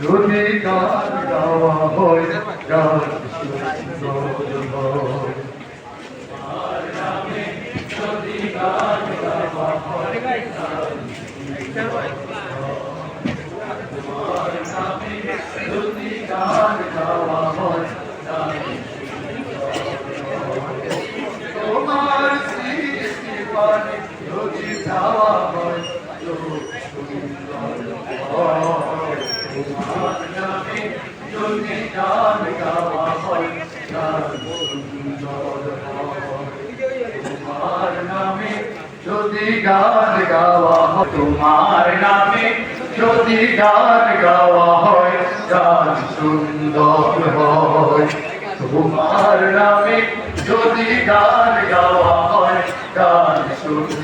যদি গান গাওয়া হয় যদি চাওয়া হয় তো সুন্দর। তোমার নামে যদি গান গাওয়া হয় গান সুন্দর। তোমার নামে যদি গান গাওয়া হয় তোমার নামে যদি গান গাওয়া হয় গান সুন্দর হয় তোমার নামে যদি গান গাওয়া হয় গান সুন্দর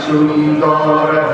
সুন্দর